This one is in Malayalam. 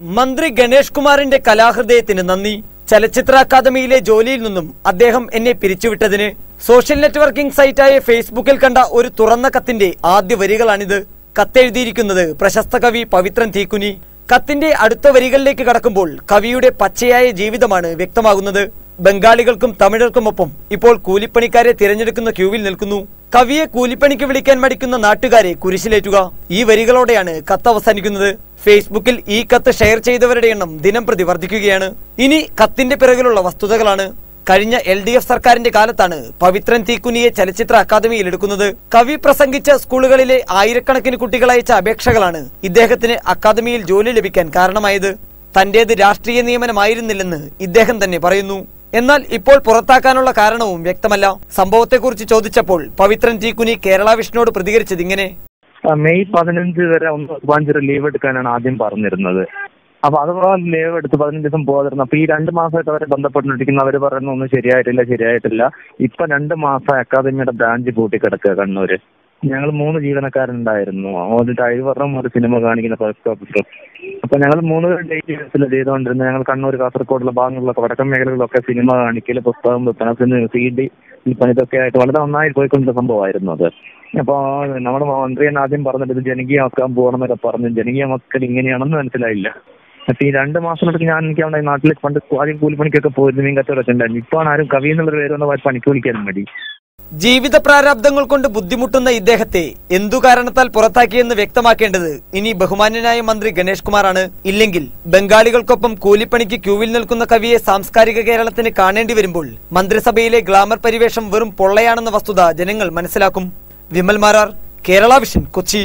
മന്ത്രി ഗണേഷ് കുമാറിന്റെ കലാഹൃദയത്തിന് നന്ദി. ചലച്ചിത്ര അക്കാദമിയിലെ ജോലിയിൽ നിന്നും അദ്ദേഹം എന്നെ പിരിച്ചുവിട്ടതിന് സോഷ്യൽ നെറ്റ്വർക്കിംഗ് സൈറ്റായ ഫേസ്ബുക്കിൽ കണ്ട ഒരു തുറന്ന കത്തിന്റെ ആദ്യ വരികളാണിത്. കത്തെഴുതിയിരിക്കുന്നത് പ്രശസ്ത കവി പവിത്രൻ തീക്കുനി. കത്തിന്റെ അടുത്ത വരികളിലേക്ക് കടക്കുമ്പോൾ കവിയുടെ പച്ചയായ ജീവിതമാണ് വ്യക്തമാകുന്നത്. ബംഗാളികൾക്കും തമിഴർക്കുമൊപ്പം ഇപ്പോൾ കൂലിപ്പണിക്കാരെ തിരഞ്ഞെടുക്കുന്ന ക്യൂവിൽ നിൽക്കുന്നു. കവിയെ കൂലിപ്പണിക്ക് വിളിക്കാൻ മടിക്കുന്ന നാട്ടുകാരെ കുരിശിലേറ്റുക. ഈ വരികളോടെയാണ് കത്ത് അവസാനിക്കുന്നത്. ഫേസ്ബുക്കിൽ ഈ കത്ത് ഷെയർ ചെയ്തവരുടെ എണ്ണം ദിനം പ്രതി വർദ്ധിക്കുകയാണ്. ഇനി കത്തിന്റെ പിറകിലുള്ള വസ്തുതകളാണ്. കഴിഞ്ഞ എൽ ഡി എഫ് സർക്കാരിന്റെ കാലത്താണ് പവിത്രൻ തീക്കുനിയെ ചലച്ചിത്ര അക്കാദമിയിൽ എടുക്കുന്നത്. കവി പ്രസംഗിച്ച സ്കൂളുകളിലെ ആയിരക്കണക്കിന് കുട്ടികൾ അയച്ച അപേക്ഷകളാണ് ഇദ്ദേഹത്തിന് അക്കാദമിയിൽ ജോലി ലഭിക്കാൻ കാരണമായത്. തന്റേത് രാഷ്ട്രീയ നിയമനമായിരുന്നില്ലെന്ന് ഇദ്ദേഹം തന്നെ പറയുന്നു. എന്നാൽ ഇപ്പോൾ പുറത്താക്കാനുള്ള കാരണവും വ്യക്തമല്ല. സംഭവത്തെക്കുറിച്ച് ചോദിച്ചപ്പോൾ പവിത്രൻ തീക്കുനി കേരള വിഷ്ണുവോട് പ്രതികരിച്ചത് ഇങ്ങനെ. ആ, മെയ് പതിനഞ്ച് വരെ ഒന്ന് ഉപാഞ്ചിറ ലീവ് എടുക്കാനാണ് ആദ്യം പറഞ്ഞിരുന്നത്. അപ്പൊ അഥവാ ലീവ് എടുത്ത് പതിനഞ്ച് ദിവസം പോകാതിരുന്നു. അപ്പൊ ഈ രണ്ട് മാസമായിട്ട് അവരെ ബന്ധപ്പെട്ടിരിക്കുന്ന. അവർ പറയുന്ന ഒന്നും ശരിയായിട്ടില്ല ശരിയായിട്ടില്ല. ഇപ്പൊ രണ്ട് മാസം അക്കാദമിയുടെ ബ്രാഞ്ച് പൂട്ടിക്കിടക്കുക കണ്ണൂര്. ഞങ്ങൾ മൂന്ന് ജീവനക്കാരുണ്ടായിരുന്നു. ഒരു ഡ്രൈവറും ഒരു സിനിമ കാണിക്കുന്ന ഫസ്റ്റ് ഓഫീസറും അപ്പൊ ഞങ്ങൾ മൂന്ന് ഡേറ്റ് ചെയ്തുകൊണ്ടിരുന്നത് ഞങ്ങൾ കണ്ണൂർ കാസർഗോഡുള്ള ഭാഗങ്ങളിലൊക്കെ വടക്കൻ മേഖലകളിലൊക്കെ സിനിമ കാണിക്കൽ പുസ്തകം വിൽപ്പന സി ഡി ഇതൊക്കെ ആയിട്ട് വളരെ നന്നായി പോയിക്കൊണ്ടിരുന്ന സംഭവമായിരുന്നു അത്. അപ്പോ നമ്മുടെ മന്ത്രി തന്നെ ആദ്യം പറഞ്ഞിട്ട് ഇത് ജനകീയമാക്കാൻ പോകണമെന്നൊക്കെ പറഞ്ഞു. ജനകീയമാക്കൽ ഇങ്ങനെയാണെന്ന് മനസ്സിലായില്ല. പക്ഷേ ഈ രണ്ട് മാസത്തിനടുത്ത് ഞാൻ എനിക്ക് അവിടെ നാട്ടിൽ പണ്ട് ആദ്യം കൂലിപ്പണിക്കൊക്കെ പോയിരുന്നു മീൻ കച്ചവടം ഉണ്ടായിരുന്നു. ഇപ്പൊ ആരും കവി എന്നുള്ളൊരു പേര് വന്ന പണിക്ക് വിളിക്കാനും മതി ജീവിത പ്രാരാബ്ദങ്ങൾ കൊണ്ട് ബുദ്ധിമുട്ടുന്ന ഇദ്ദേഹത്തെ എന്തു കാരണത്താൽ പുറത്താക്കിയെന്ന് വ്യക്തമാക്കേണ്ടത് ഇനി ബഹുമാന്യനായ മന്ത്രി ഗണേഷ് കുമാറാണ്. ഇല്ലെങ്കിൽ ബംഗാളികൾക്കൊപ്പം കൂലിപ്പണിക്ക് ക്യൂവിൽ നിൽക്കുന്ന കവിയെ സാംസ്കാരിക കേരളത്തിന് കാണേണ്ടി വരുമ്പോൾ മന്ത്രിസഭയിലെ ഗ്ലാമർ പരിവേഷം വെറും പൊള്ളയാണെന്ന വസ്തുത ജനങ്ങൾ മനസ്സിലാക്കും. വിമൽ മാരാർ കേരള വിഷൻ കൊച്ചി.